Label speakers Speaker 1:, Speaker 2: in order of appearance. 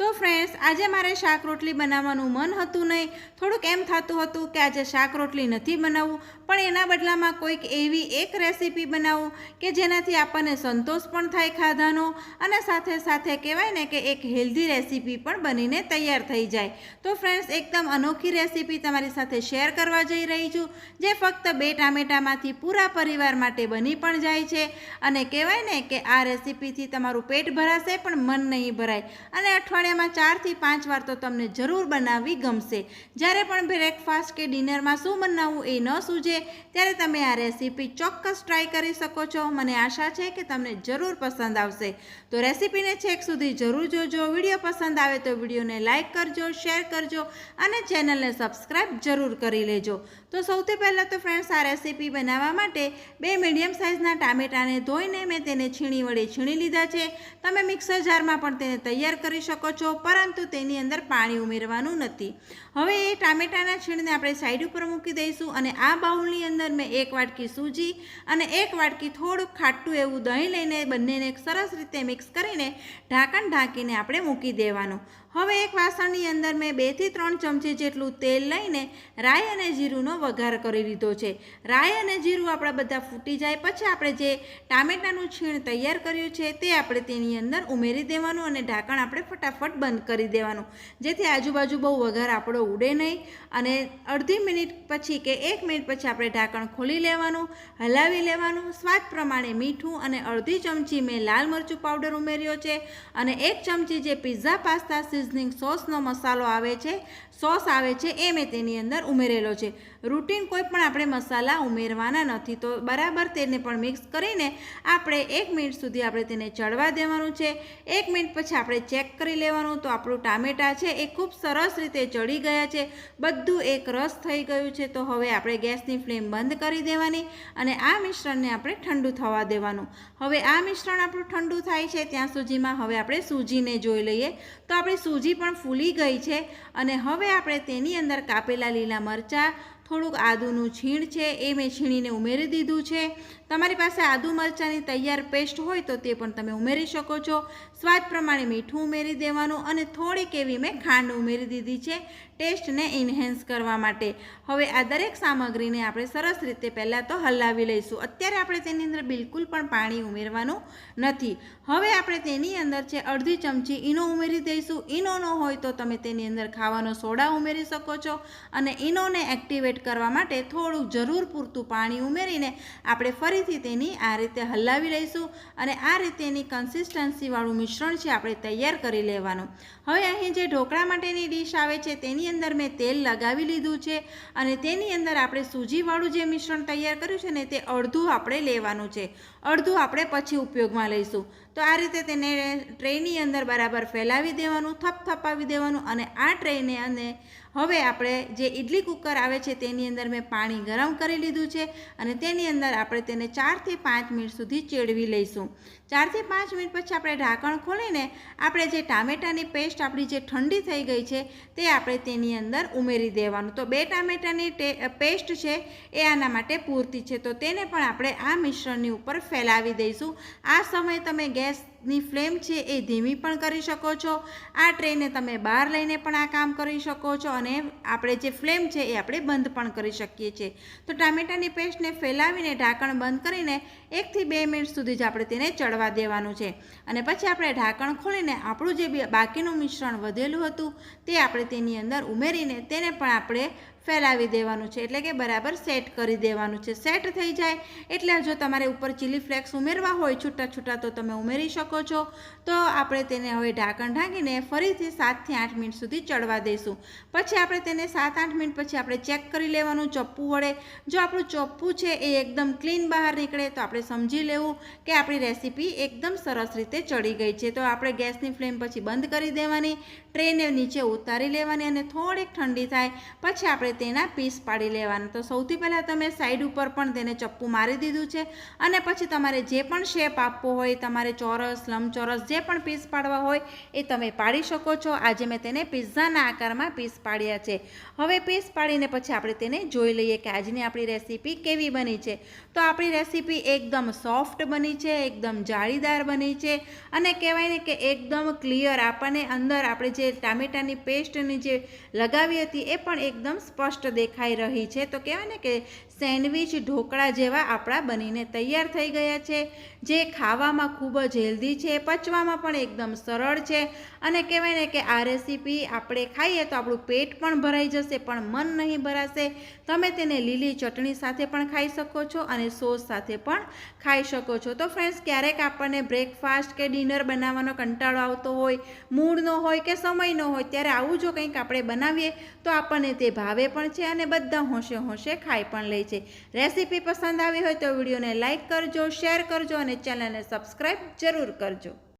Speaker 1: તો ફ્રેન્ડ્સ આજે મારે શાક રોટલી બનાવવાનું મન હતું નહીં. થોડુંક એમ થતું હતું કે આજે શાક રોટલી નથી બનાવવું, પણ એના બદલામાં કોઈક એવી એક રેસીપી બનાવું કે જેનાથી આપણને સંતોષ પણ થાય ખાધાનો અને સાથે સાથે કહેવાય ને કે એક હેલ્ધી રેસીપી પણ બનીને તૈયાર થઈ જાય. તો ફ્રેન્ડ્સ એકદમ અનોખી રેસીપી તમારી સાથે શેર કરવા જઈ રહી છું, જે ફક્ત બે ટામેટામાંથી પૂરા પરિવાર માટે બની પણ જાય છે અને કહેવાય ને કે આ રેસીપીથી તમારું પેટ ભરાશે પણ મન નહીં ભરાય. અને અઠવાડિયામાં ચારથી પાંચ વાર તો તમને જરૂર બનાવવી ગમશે. જ્યારે પણ બ્રેકફાસ્ટ કે ડિનરમાં શું બનાવવું એ ન સૂજે ત્યારે તમે આ રેસીપી ચોક્કસ ટ્રાય કરી શકો છો. મને આશા છે કે તમને જરૂર પસંદ આવશે. તો રેસીપીને છેક સુધી જરૂર જોજો. વીડિયો પસંદ આવે તો વિડીયોને લાઇક કરજો શેર કરજો અને ચેનલને સબસ્ક્રાઈબ જરૂર કરી લેજો. તો સૌથી પહેલાં તો ફ્રેન્ડ્સ આ રેસીપી બનાવવા માટે બે મીડિયમ સાઇઝના ટામેટાને ધોઈને મેં તેને છીણી વડે છીણી લીધા છે. તમે મિક્સર જારમાં પણ તેને તૈયાર કરી શકો છો પરંતુ તેની અંદર પાણી ઉમેરવાનું નથી. હવે એ ટામેટાના છીણને આપણે સાઈડ ઉપર મૂકી દઈશું અને આ બાઉલની અંદર મેં એક વાટકી સૂજી અને એક વાટકી થોડુંક ખાટું એવું દહીં લઈને બંનેને સરસ રીતે મિક્સ કરીને ઢાંકણ ઢાંકીને આપણે મૂકી દેવાનું. હવે એક વાસણની અંદર મેં બેથી ત્રણ ચમચી જેટલું તેલ લઈને રાઈ અને જીરુંનો વઘાર કરી લીધો છે. રાઈ અને જીરું આપણા બધા ફૂટી જાય પછી આપણે જે ટામેટાનું છીણ તૈયાર કર્યું છે તે આપણે તેની અંદર ઉમેરી દેવાનું અને ઢાંકણ આપણે ફટાફટ બંધ કરી દેવાનું. જેથી આજુબાજુ બહુ વઘાર આપણો ઉડે નહીં અને અડધી મિનિટ પછી કે એક મિનિટ પછી આપણે ઢાંકણ ખોલી લેવાનું, હલાવી લેવાનું, સ્વાદ પ્રમાણે મીઠું અને અડધી ચમચી મેં લાલ મરચું પાવડર ઉમેર્યો છે અને એક ચમચી જે પિઝા પાસ્તા સિઝનિંગ સોસનો મસાલો આવે છે, સોસ આવે છે એ મેં તેની અંદર ઉમેરેલો છે. રૂટીન કોઈ પણ આપણે મસાલા ઉમેરવાના નથી, તો બરાબર તેને પણ મિક્સ કરીને આપણે એક મિનિટ સુધી આપણે તેને ચડવા દેવાનું છે. એક મિનિટ પછી આપણે ચેક કરી લેવાનું, તો આપણું ટામેટાં છે એ ખૂબ સરસ રીતે ચડી ગયા છે, બધું એક રસ થઈ ગયું છે. તો હવે આપણે ગેસની ફ્લેમ બંધ કરી દેવાની અને આ મિશ્રણને આપણે ઠંડુ થવા દેવાનું. હવે આ મિશ્રણ આપણું ઠંડુ થાય છે, ત્યાં સુધીમાં હવે આપણે સૂજીને જોઈ લઈએ. તો આપણી સૂજી પણ ફૂલી ગઈ છે અને હવે આપણે તેની અંદર કાપેલા લીલા મરચાં થોડુંક આદુનું છીણ છે, એ મેં છીણીને ઉમેરી દીધું છે. તમારી પાસે આદુ મરચાંની તૈયાર પેસ્ટ હોય તો તે પણ તમે ઉમેરી શકો છો. સ્વાદ પ્રમાણે મીઠું ઉમેરી દેવાનું અને થોડીક એવી મેં ખાંડ ઉમેરી દીધી છે ટેસ્ટને ઇન્હેન્સ કરવા માટે. હવે આ દરેક સામગ્રીને આપણે સરસ રીતે પહેલાં તો હલાવી લઈશું. અત્યારે આપણે તેની અંદર બિલકુલ પણ પાણી ઉમેરવાનું નથી. હવે આપણે તેની અંદર છે અડધી ચમચી ઈનો ઉમેરી દઈશું. ઈનો ન હોય તો તમે તેની અંદર ખાવાનો સોડા ઉમેરી શકો છો અને ઈનોને એક્ટિવેટ કરવા માટે થોડું જરૂર પૂરતું પાણી ઉમેરીને આપણે ફરીથી તેની આ રીતે હલાવી લઈશું અને આ રીતેની કન્સિસ્ટન્સીવાળું મિશ્રણ છે આપણે તૈયાર કરી લેવાનું. હવે અહીં જે ઢોકળા માટેની ડીશ આવે છે તેની અંદર મેં તેલ લગાવી લીધું છે અને તેની અંદર આપણે સૂજીવાળું જે મિશ્રણ તૈયાર કર્યું છે ને તે અડધું આપણે લેવાનું છે. અડધું આપણે પછી ઉપયોગમાં લઈશું. તો આ રીતે તેને ટ્રેની અંદર બરાબર ફેલાવી દેવાનું, થપથપાવી દેવાનું અને આ ટ્રેને અને હવે આપણે જે ઇડલી કુકર આવે છે તેની અંદર મેં પાણી ગરમ કરી લીધું છે અને તેની અંદર આપણે તેને ચારથી પાંચ મિનિટ સુધી ચેડવી લઈશું. ચારથી પાંચ મિનિટ પછી આપણે ઢાંકણ ખોલીને આપણે જે ટામેટાની પેસ્ટ આપણી જે ઠંડી થઈ ગઈ છે તે આપણે તેની અંદર ઉમેરી દેવાનું. તો બે ટામેટાની પેસ્ટ છે એ આના માટે પૂરતી છે. તો તેને પણ આપણે આ મિશ્રણની ઉપર ફેલાવી દઈશું. આ સમયે તમે ગેસની ફ્લેમ છે એ ધીમી પણ કરી શકો છો. આ ટ્રેને તમે બહાર લઈને પણ આ કામ કરી શકો છો અને આપણે જે ફ્લેમ છે એ આપણે બંધ પણ કરી શકીએ છીએ. તો ટામેટાની પેસ્ટને ફેલાવીને ઢાંકણ બંધ કરીને એકથી બે મિનિટ સુધી જ આપણે તેને ચડવા દેવાનું છે. અને પછી આપણે ઢાંકણ ખોલીને આપણું જે બાકીનું મિશ્રણ વધેલું હતું તે આપણે તેની અંદર ઉમેરીને તેને પણ આપણે ફેલાવી દેવાનું છે. એટલે કે બરાબર સેટ કરી દેવાનું છે. સેટ થઈ જાય એટલે જો તમારે ઉપર ચીલી ફ્લેક્સ ઉમેરવા હોય, છૂટા છૂટા તો તમે ઉમેરી શકો છો. તો આપણે તેને હવે ઢાંકણ ઢાંકીને ફરીથી સાતથી આઠ મિનિટ સુધી ચડવા દઈશું. પછી આપણે તેને સાત આઠ મિનિટ પછી આપણે ચેક કરી લેવાનું ચપ્પુ વડે. જો આપણું ચપ્પુ છે એ એકદમ ક્લીન બહાર નીકળે તો આપણે સમજી લેવું કે આપણી રેસીપી એકદમ સરસ રીતે ચડી ગઈ છે. તો આપણે ગેસની ફ્લેમ પછી બંધ કરી દેવાની, ટ્રેને નીચે ઉતારી લેવાની અને થોડીક ઠંડી થાય. પછી આપણે આપણે તેના પીસ પાડી લેવાના. તો સૌથી પહેલાં તમે સાઈડ ઉપર પણ તેને ચપ્પુ મારી દીધું છે અને પછી તમારે જે પણ શેપ આપવો હોય, તમારે ચોરસ, લંબચોરસ જે પણ પીસ પાડવા હોય એ તમે પાડી શકો છો. આજે મેં તેને પિઝાના આકારમાં પીસ પાડ્યા છે. હવે પીસ પાડીને પછી આપણે તેને જોઈ લઈએ કે આજની આપણી રેસીપી કેવી બની છે. તો આપણી રેસીપી એકદમ સોફ્ટ બની છે, એકદમ જાળીદાર બની છે અને કહેવાય ને કે એકદમ ક્લિયર આપણને અંદર આપણે જે ટામેટાની પેસ્ટની જે લગાવી હતી એ પણ એકદમ સ્પષ્ટ દેખાઈ રહી છે. તો કહેવાય ને કે સેન્ડવિચ ઢોકળા જેવા આપણા બનીને તૈયાર થઈ ગયા છે. જે ખાવામાં ખૂબ જ હેલ્ધી છે, પચવામાં પણ એકદમ સરળ છે. અને કહેવાય ને કે આ રેસીપી આપણે ખાઈએ તો આપણું પેટ પણ ભરાઈ જશે, પણ મન નહીં ભરાશે. તમે તેને લીલી ચટણી સાથે પણ ખાઈ શકો છો અને સોસ સાથે પણ ખાઈ શકો છો. તો ફ્રેન્ડ્સ ક્યારેક આપણને બ્રેકફાસ્ટ કે ડિનર બનાવવાનો કંટાળો આવતો હોય મૂડ ન હોય કે સમય ન હોય, ત્યારે આવું જો કંઈક આપણે બનાવીએ, તો આપણને તે ભાવે પણ છે અને બધા હોંશે હોંશે ખાઈ પણ લે છે. રેસીપી પસંદ આવી હોય તો વિડીયોને લાઇક કરજો, શેર કરજો અને ચેનલને સબસ્ક્રાઈબ જરૂર કરજો.